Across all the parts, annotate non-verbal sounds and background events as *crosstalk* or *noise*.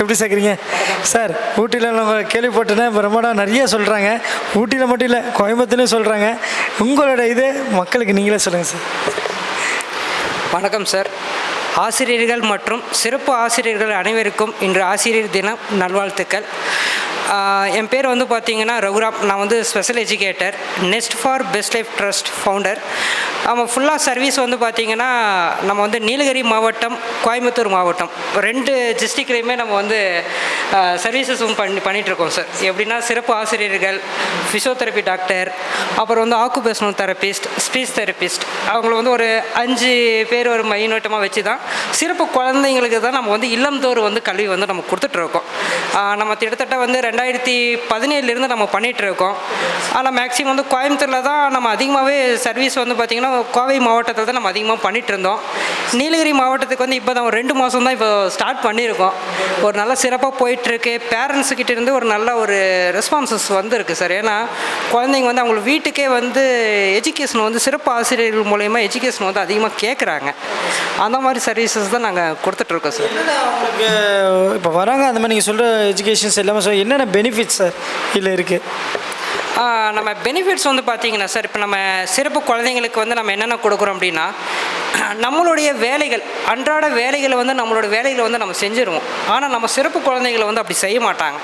எப்படி சேர்க்குறீங்க? சார் ஊட்டியில் நம்ம கேள்விப்பட்டேன் பிரம்மாண்டம் நிறைய சொல்கிறாங்க ஊட்டியில் மட்டும் இல்லை கோயம்புத்தூர்லையும் சொல்கிறாங்க உங்களோட இது மக்களுக்கு நீங்களே சொல்லுங்கள் சார். வணக்கம் சார். ஆசிரியர்கள் மற்றும் சிறப்பு ஆசிரியர்கள் அனைவருக்கும் இன்று ஆசிரியர் தினம் நல்வாழ்த்துக்கள். என் பேர் வந்து பார்த்தீங்கன்னா ரகுராம். நான் வந்து special educator nest for best life trust founder ஆமாம் ஃபுல்லாக சர்வீஸ் வந்து பார்த்தீங்கன்னா நம்ம வந்து நீலகிரி மாவட்டம் கோயம்புத்தூர் மாவட்டம். ரெண்டு டிஸ்ட்ரிக்ட்லேயுமே நம்ம வந்து சர்வீசஸும் பண்ணி பண்ணிகிட்ருக்கோம் சார் எப்படின்னா சிறப்பு ஆசிரியர்கள் ஃபிசியோதெரப்பி டாக்டர் அப்புறம் வந்து ஆக்குபேஷனல் தெரபிஸ்ட் ஸ்பீச் தெரபிஸ்ட் அவங்கள வந்து ஒரு அஞ்சு பேர் ஒரு மைனோட்டமாக வச்சு தான் சிறப்பு குழந்தைங்களுக்கு தான் நம்ம வந்து இல்லம்தோறும் வந்து கல்வி வந்து நம்ம கொடுத்துட்ருக்கோம் நம்ம கிட்டத்தட்ட வந்து ரெண்டு ரெண்டாயிரத்தி பதினேழுலேருந்து நம்ம பண்ணிகிட்டு இருக்கோம் ஆனால் மேக்ஸிமம் வந்து கோயம்புத்தூரில் தான் நம்ம அதிகமாகவே சர்வீஸ் வந்து பார்த்திங்கன்னா கோவை மாவட்டத்தில் தான் நம்ம அதிகமாக பண்ணிகிட்டு இருந்தோம் நீலகிரி மாவட்டத்துக்கு வந்து இப்போ தான் ஒரு ரெண்டு மாதம் தான் இப்போ ஸ்டார்ட் பண்ணியிருக்கோம். ஒரு நல்ல சிறப்பாக போயிட்டுருக்கு. பேரண்ட்ஸுக்கிட்ட இருந்து ஒரு நல்ல ஒரு ரெஸ்பான்சஸ் வந்துருக்கு சார். ஏன்னா குழந்தைங்க வந்து அவங்க வீட்டுக்கே வந்து எஜுகேஷன் வந்து சிறப்பு ஆசிரியர்கள் மூலயமா எஜுகேஷன் வந்து அதிகமாக கேட்குறாங்க அந்த மாதிரி சர்வீசஸ் தான் நாங்கள் கொடுத்துட்ருக்கோம் சார். இப்போ வராங்க அந்த மாதிரி நீங்கள் சொல்கிற எஜுகேஷன்ஸ் எல்லாமே சார் என்னென்ன பெனிஃபிட்ஸ் சார் இதில் இருக்குது நம்ம பெனிஃபிட்ஸ் வந்து பார்த்தீங்கன்னா சார் இப்போ நம்ம சிறப்பு குழந்தைங்களுக்கு வந்து நம்ம என்னென்ன கொடுக்குறோம் அப்படின்னா நம்மளுடைய வேலைகள் அன்றாட வேலைகளை வந்து நம்மளோட வேலைகளை வந்து நம்ம செஞ்சுருவோம். ஆனால் நம்ம சிறப்பு குழந்தைகளை வந்து அப்படி செய்ய மாட்டாங்க.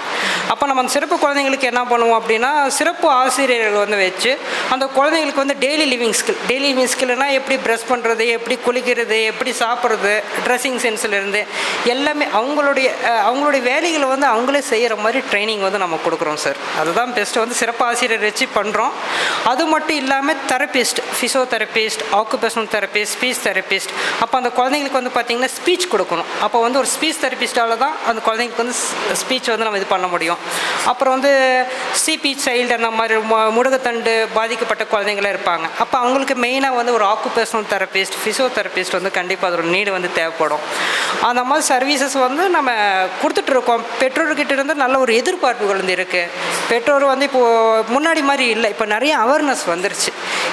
அப்போ நம்ம அந்த சிறப்பு குழந்தைங்களுக்கு என்ன பண்ணுவோம் அப்படின்னா சிறப்பு ஆசிரியர்கள் வந்து வச்சு அந்த குழந்தைங்களுக்கு வந்து daily living skill daily living ஸ்கில்னா எப்படி ப்ரெஷ் பண்ணுறது எப்படி குளிக்கிறது எப்படி சாப்பிட்றது ட்ரெஸ்ஸிங் சென்ஸ்லேருந்து எல்லாமே அவங்களுடைய அவங்களுடைய வேலைகளை வந்து அவங்களே செய்கிற மாதிரி ட்ரைனிங் வந்து நம்ம கொடுக்குறோம் சார் அதுதான் பெஸ்ட்டு வந்து சிறப்பு ஆசிரியர் வச்சு பண்ணுறோம் அது மட்டும் இல்லாமல் therapist physiotherapist occupational therapist speech therapist அப்போ அந்த குழந்தைங்களுக்கு வந்து பார்த்திங்கன்னா ஸ்பீச் கொடுக்கணும். அப்போ வந்து ஒரு ஸ்பீச் தெரபிஸ்டால தான் அந்த குழந்தைங்களுக்கு வந்து ஸ்பீச் வந்து நம்ம இது பண்ண முடியும். அப்புறம் வந்து சிபி சைல்டு அந்த மாதிரி மு- பாதிக்கப்பட்ட குழந்தைங்களாம் இருப்பாங்க. அப்போ அவங்களுக்கு மெயினாக வந்து ஒரு ஆக்குபேஷனல் தெரபிஸ்ட் ஃபிசியோதெரபிஸ்ட் வந்து கண்டிப்பாக அதோட நீடு வந்து தேவைப்படும். அந்த மாதிரி சர்வீசஸ் வந்து நம்ம கொடுத்துட்ருக்கோம் பெற்றோர்கிட்ட இருந்து நல்ல ஒரு எதிர்பார்ப்புகள் வந்து இருக்குது பெற்றோர் வந்து இப்போது முன்னாடி மாதிரி இல்லை. இப்போ நிறைய அவேர்னஸ் வந்துருச்சு.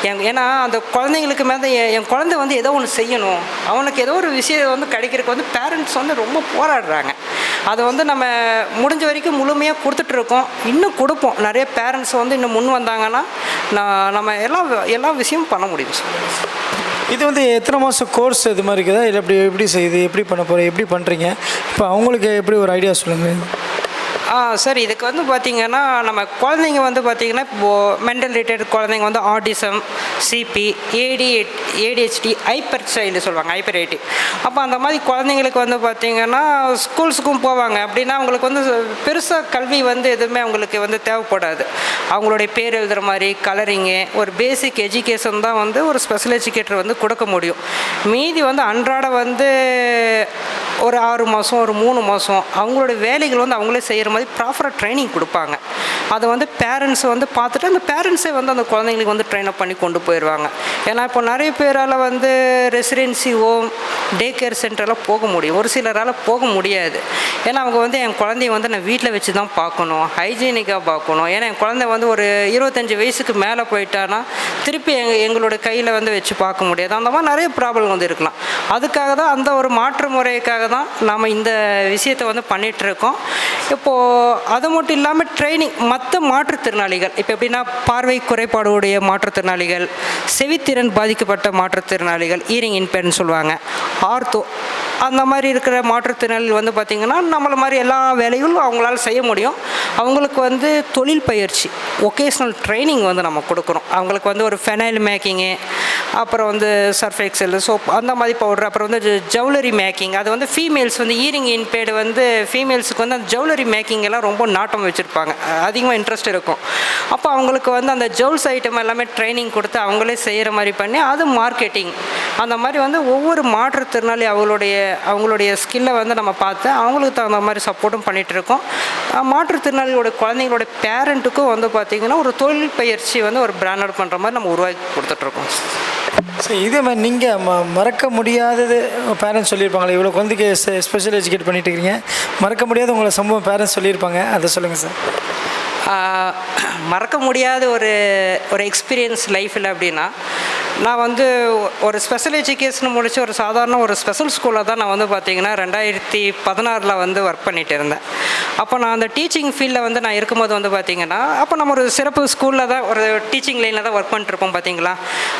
என் ஏன்னா அந்த குழந்தைங்களுக்கு மேலே என் என் குழந்தை வந்து ஏதோ ஒன்று செய்யணும். அவனுக்கு ஏதோ ஒரு விஷயம் வந்து கிடைக்கிறதுக்கு வந்து பேரண்ட்ஸ் வந்து ரொம்ப போராடுறாங்க. அதை வந்து நம்ம முடிஞ்ச வரைக்கும் முழுமையாக கொடுத்துட்ருக்கோம் இன்னும் கொடுப்போம். நிறைய பேரண்ட்ஸ் வந்து இன்னும் முன் வந்தாங்கன்னா நான் நம்ம எல்லா எல்லா விஷயமும் பண்ண முடியும். சார் இது வந்து எத்தனை மாதம் கோர்ஸ் இது மாதிரி இருக்குதா? இல்லை எப்படி எப்படி செய்யுது எப்படி பண்ண போகிறேன் எப்படி பண்ணுறீங்க இப்போ அவங்களுக்கு எப்படி ஒரு ஐடியா சொல்லுங்கள் சார் இதுக்கு வந்து பார்த்தீங்கன்னா நம்ம குழந்தைங்க வந்து பார்த்தீங்கன்னா இப்போது மென்டல் ரிலேட்டட் குழந்தைங்க வந்து autism CP AD ADHD hyper child சொல்லுவாங்க ஹைப்பர் ஐடி அப்போ அந்த மாதிரி குழந்தைங்களுக்கு வந்து பார்த்தீங்கன்னா ஸ்கூல்ஸுக்கும் போவாங்க. அப்படின்னா அவங்களுக்கு வந்து பெருசாக கல்வி வந்து எதுவுமே அவங்களுக்கு வந்து தேவைப்படாது. அவங்களுடைய பேர் எழுதுகிற மாதிரி கலரிங்கு ஒரு பேசிக் எஜுகேஷன் தான் வந்து ஒரு ஸ்பெஷல் எஜுகேட்டர் வந்து கொடுக்க முடியும். மீதி வந்து அன்றாட வந்து ஒரு ஆறு மாதம் ஒரு மூணு மாதம் அவங்களோட வேலைகள் வந்து அவங்களே செய்கிற மாதிரி ப்ராப்பராக ட்ரைனிங் கொடுப்பாங்க. அதை வந்து பேரண்ட்ஸ் வந்து பார்த்துட்டு அந்த பேரண்ட்ஸே வந்து அந்த குழந்தைங்களுக்கு வந்து ட்ரெயின் அப் பண்ணி கொண்டு போயிடுவாங்க. ஏன்னா இப்போ நிறைய பேரால் வந்து ரெசிடென்சி ஹோம் டே கேர் சென்டரெலாம் போக முடியும். ஒரு சிலரால் போக முடியாது. ஏன்னா அவங்க வந்து என் குழந்தைய வந்து நான் வீட்டில் வச்சு தான் பார்க்கணும். ஹைஜீனிக்காக பார்க்கணும். ஏன்னா என் குழந்தை வந்து ஒரு இருபத்தஞ்சி வயசுக்கு மேலே போயிட்டான்னா திருப்பி எங் எங்களோட கையில் வந்து வச்சு பார்க்க முடியாது. அந்த மாதிரி நிறைய ப்ராப்ளம் வந்து இருக்கலாம். அதுக்காக தான் அந்த ஒரு மாற்று முறைக்காக தான் நாம் இந்த விஷயத்தை வந்து பண்ணிகிட்ருக்கோம் இருக்கோம் இப்போது அது மட்டும் இல்லாமல் ட்ரைனிங் மற்ற மாற்றுத்திறனாளிகள் இப்போ எப்படின்னா பார்வை குறைபாடுடைய மாற்றுத்திறனாளிகள் செவித்திறன் பாதிக்கப்பட்ட மாற்றுத்திறனாளிகள் ஈரிங் இன்பேர்னு சொல்லுவாங்க. ஆர்த்தோ அந்த மாதிரி இருக்கிற மாற்றுத்திறனாளிகள் வந்து பார்த்திங்கன்னா நம்மள மாதிரி எல்லா வேலைகளும் அவங்களால செய்ய முடியும். அவங்களுக்கு வந்து தொழில் பயிற்சி ஒகேஷ்னல் ட்ரைனிங் வந்து நம்ம கொடுக்குறோம் அவங்களுக்கு வந்து ஒரு ஃபெனைல் மேக்கிங்கு அப்புறம் வந்து சர்ஃப் எக்ஸல் சோப் அந்த மாதிரி பவுடர் அப்புறம் வந்து ஜ- ஜவுளரி மேக்கிங் அது வந்து ஃபீமேல்ஸ் வந்து ஈரிங் இன் பேடு வந்து ஃபீமேல்ஸுக்கு வந்து அந்த ஜவுளரி மேக்கிங் எல்லாம் ரொம்ப நாட்டம் வச்சுருப்பாங்க. அதிகமாக இன்ட்ரெஸ்ட் இருக்கும். அப்போ அவங்களுக்கு வந்து அந்த ஜவுல்ஸ் ஐட்டம் எல்லாமே ட்ரைனிங் கொடுத்து அவங்களே செய்கிற மாதிரி பண்ணி அது மார்க்கெட்டிங் அந்த மாதிரி வந்து ஒவ்வொரு மாற்றுத்திறனாளி அவங்களுடைய அவங்களுடைய ஸ்கில்லை வந்து நம்ம பார்த்து அவங்களுக்கு தகுந்த மாதிரி சப்போர்ட்டும் பண்ணிகிட்டு இருக்கோம். மாற்றுத்திறனாளிகளோட குழந்தைங்களோட பேரண்ட்டுக்கும் வந்து பார்த்திங்கன்னா ஒரு தொழில் பயிற்சி வந்து ஒரு பிராண்டட் பண்ணுற மாதிரி நம்ம உருவாக்கி கொடுத்துட்ருக்கோம் ஸோ இதே மாதிரி நீங்கள் ம மறக்க முடியாதது பேரண்ட்ஸ் சொல்லியிருப்பாங்களே இவ்வளோ குழந்தைக்கு ஸ்பெஷல் எஜுகேட் பண்ணிட்டு இருக்கீங்க மறக்க முடியாத உங்களை சம்பவம் பேரண்ட்ஸ் சொல்லியிருப்பாங்க அதை சொல்லுங்கள் சார் மறக்க முடியாத ஒரு ஒரு எக்ஸ்பீரியன்ஸ் லைஃப்பில் அப்படின்னா நான் வந்து ஒரு ஸ்பெஷல் எஜுகேஷன் முடித்து ஒரு சாதாரண ஒரு ஸ்பெஷல் ஸ்கூலில் தான் நான் வந்து பார்த்திங்கன்னா ரெண்டாயிரத்தி பதினாறில் வந்து ஒர்க் பண்ணிட்டு இருந்தேன். அப்போ நான் அந்த டீச்சிங் ஃபீல்டில் வந்து நான் இருக்கும்போது வந்து பார்த்திங்கன்னா அப்போ நம்ம ஒரு சிறப்பு ஸ்கூலில் தான் ஒரு டீச்சிங் லைனில் தான் ஒர்க் பண்ணிட்டுருப்போம் பார்த்தீங்களா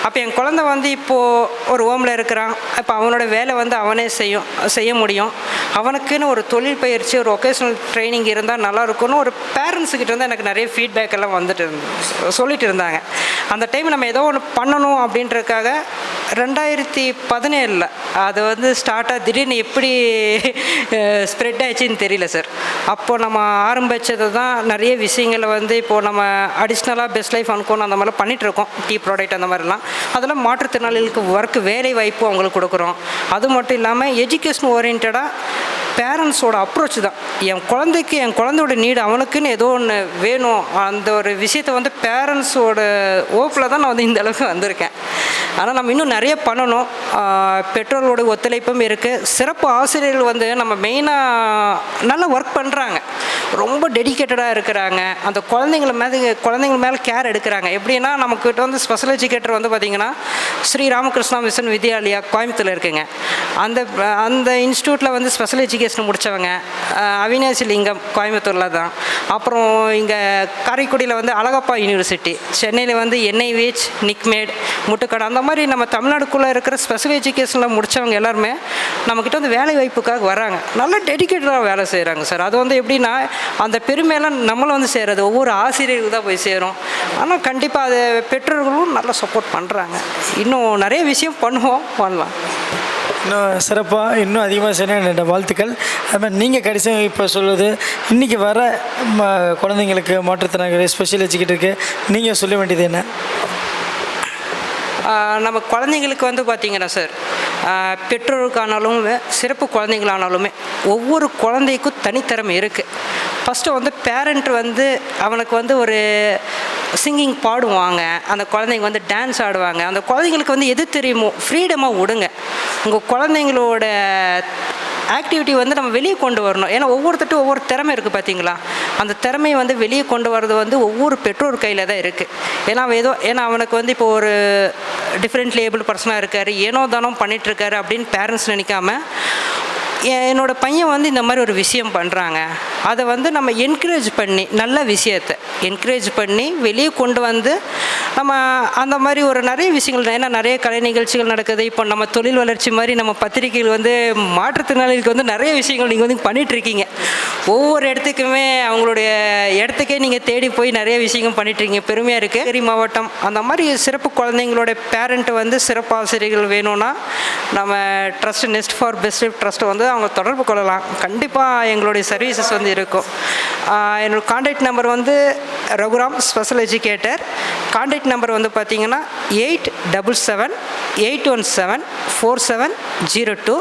அப்போ என் குழந்தை வந்து இப்போது ஒரு ஹோமில் இருக்கிறான். இப்போ அவனோட வேலை வந்து அவனே செய்யும் செய்ய முடியும். அவனுக்குன்னு ஒரு தொழில் பயிற்சி ஒரு ஒகேஷனல் ட்ரைனிங் இருந்தால் நல்லா இருக்கும்னு ஒரு பேரண்ட்ஸுக்கிட்ட இருந்து எனக்கு நிறைய ஃபீட்பேக் எல்லாம் வந்துட்டு இருந்து சொல்லிட்டு இருந்தாங்க. அந்த டைம் நம்ம ஏதோ ஒன்று பண்ணணும் அப்படின்றதுக்காக ரெண்டாயிரத்தி பதினேழில் அது வந்து ஸ்டார்ட்டாக திடீர்னு எப்படி *laughs* ஸ்ப்ரெட் ஆச்சுன்னு தெரியல சார் அப்போது நம்ம ஆரம்பித்தது தான் நிறைய விஷயங்களை வந்து இப்போது நம்ம அடிஷ்னலாக பெஸ்ட் லைஃப் அனுக்கணும் அந்த மாதிரிலாம் பண்ணிகிட்ருக்கோம் டீ ப்ராடக்ட் அந்த மாதிரிலாம். அதெல்லாம் மாற்றுத்திறனாளிகளுக்கு ஒர்க் வேலை வாய்ப்பு அவங்களுக்கு கொடுக்குறோம். அது மட்டும் இல்லாமல் எஜுகேஷன் ஓரியன்டாக பேரண்ட்ஸோட அப்ரோச் தான். என் குழந்தைக்கு என் குழந்தையோட நீடு அவனுக்குன்னு ஏதோ ஒன்று வேணும். அந்த ஒரு விஷயத்தை வந்து பேரண்ட்ஸோட ஓப்பில் தான் நான் வந்து இந்த அளவுக்கு வந்திருக்கேன். ஆனால் நம்ம இன்னும் நிறைய பண்ணணும். பெற்றோர்களோட ஒத்துழைப்பும் இருக்குது சிறப்பு ஆசிரியர்கள் வந்து நம்ம மெயினாக நல்லா ஒர்க் பண்ணுறாங்க ரொம்ப டெடிக்கேட்டடாக இருக்கிறாங்க. அந்த குழந்தைங்கள மேலே குழந்தைங்க மேலே கேர் எடுக்கிறாங்க. எப்படின்னா நமக்கிட்ட வந்து ஸ்பெஷல் எஜுகேட்டர் வந்து பார்த்திங்கன்னா ஸ்ரீ ராமகிருஷ்ணா மிஷன் வித்யாலயா கோயம்புத்தூரில் இருக்குங்க. அந்த அந்த இன்ஸ்டியூட்டில் வந்து ஸ்பெஷல் எஜுகேஷன் முடித்தவங்க அவினாசி லிங்கம் கோயம்புத்தூரில் தான். அப்புறம் இங்கே காரைக்குடியில் வந்து அழகப்பா யூனிவர்சிட்டி சென்னையில் வந்து என்ஐவிஹெச் நிக்மேட் முட்டுக்கடை அந்த மாதிரி நம்ம தமிழ்நாடுக்குள்ளே இருக்கிற ஸ்பெஷல் எஜுகேஷனில் முடித்தவங்க எல்லாருமே நம்மக்கிட்ட வந்து வேலை வாய்ப்புக்காக வராங்க நல்லா டெடிக்கேட்டடாக வேலை செய்கிறாங்க சார். அது வந்து எப்படின்னா அந்த பெருமையெல்லாம் நம்மளும் வந்து சேருது. ஒவ்வொரு ஆசிரியர்களுக்கு தான் போய் சேரும். ஆனால் கண்டிப்பாக அது பெற்றோர்களும் நல்லா சப்போர்ட் பண்ணுறாங்க இன்னும் நிறைய விஷயம் பண்ணுவோம். பண்ணலாம் இன்னும் சிறப்பாக இன்னும் அதிகமாக செய்யணும் என்னோட வாழ்த்துக்கள். அது மாதிரி நீங்கள் கடைசியாக இப்போ சொல்வது இன்றைக்கி வர ம குழந்தைங்களுக்கு மாற்றுத்திறனாளிகள் ஸ்பெஷல் எஜுகேட்டருக்கு நீங்கள் சொல்ல வேண்டியது என்ன? நம்ம குழந்தைங்களுக்கு வந்து பார்த்திங்கன்னா சார் பெற்றோருக்கானாலும் சிறப்பு குழந்தைங்களானாலுமே ஒவ்வொரு குழந்தைக்கும் தனித்திறமை இருக்குது ஃபஸ்ட்டு வந்து பேரண்ட் வந்து அவனுக்கு வந்து ஒரு சிங்கிங் பாடுவாங்க. அந்த குழந்தைங்க வந்து டான்ஸ் ஆடுவாங்க. அந்த குழந்தைங்களுக்கு வந்து எது தெரியுமோ ஃப்ரீடமாக விடுங்க உங்கள் குழந்தைங்களோட ஆக்டிவிட்டி வந்து நம்ம வெளியே கொண்டு வரணும். ஏன்னா ஒவ்வொருத்தட்டும் ஒவ்வொரு திறமை இருக்குது பார்த்தீங்களா அந்த திறமையை வந்து வெளியே கொண்டு வர்றது வந்து ஒவ்வொரு பெற்றோர் கையில் தான் இருக்குது ஏன்னா அவன் ஏதோ ஏன்னா அவனுக்கு வந்து இப்போ ஒரு டிஃப்ரெண்ட் லேபிள் பர்சனாக இருக்கார் ஏனோ தானோ பண்ணிகிட்ருக்காரு அப்படின்னு பேரண்ட்ஸ் நினைக்காம என்னோட பையன் வந்து இந்த மாதிரி ஒரு விஷயம் பண்ணுறாங்க அதை வந்து நம்ம என்கரேஜ் பண்ணி நல்ல விஷயத்தை என்கரேஜ் பண்ணி வெளியே கொண்டு வந்து நம்ம அந்த மாதிரி ஒரு நிறைய விஷயங்கள் ஏன்னா நிறைய கலை நிகழ்ச்சிகள் நடக்குது. இப்போ நம்ம தொழில் வளர்ச்சி மாதிரி நம்ம பத்திரிகைகள் வந்து மாற்றுத்திறனாளிகளுக்கு வந்து நிறைய விஷயங்கள் நீங்கள் வந்து பண்ணிகிட்ருக்கீங்க ஒவ்வொரு இடத்துக்குமே அவங்களுடைய இடத்துக்கே நீங்கள் தேடி போய் நிறைய விஷயங்கள் பண்ணிட்டு இருக்கீங்க பெருமையாக இருக்குது கரி மாவட்டம் அந்த மாதிரி சிறப்பு குழந்தைங்களோட பேரண்ட்டு வந்து சிறப்பு ஆசிரியர்கள் வேணும்னா நம்ம trust nest for best trust வந்து அவங்க தொடர்பு கொள்ளலாம். கண்டிப்பாக எங்களுடைய சர்வீசஸ் வந்து இருக்கும். என்னோடய என்னோட காண்டாக்ட் நம்பர் வந்து Raghuram special educator contact number வந்து பார்த்தீங்கன்னா eight double seven eight one seven four seven zero two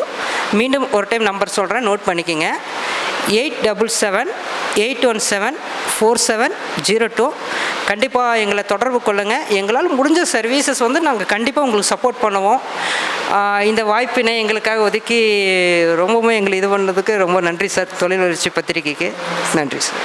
மீண்டும் ஒரு டைம் நம்பர் சொல்கிறேன் நோட் பண்ணிக்கோங்க. Eight double seven eight one seven four seven zero two. கண்டிப்பாக எங்களை தொடர்பு கொள்ளுங்கள் எங்களால் முடிஞ்ச சர்வீசஸ் வந்து நாங்கள் கண்டிப்பாக உங்களுக்கு சப்போர்ட் பண்ணுவோம். இந்த வாய்ப்பினை எங்களுக்காக ஒதுக்கி ரொம்பவுமே எங்களை இது பண்ணதுக்கு ரொம்ப நன்றி சார். தொழில் வளர்ச்சி பத்திரிகைக்கு நன்றி சார்.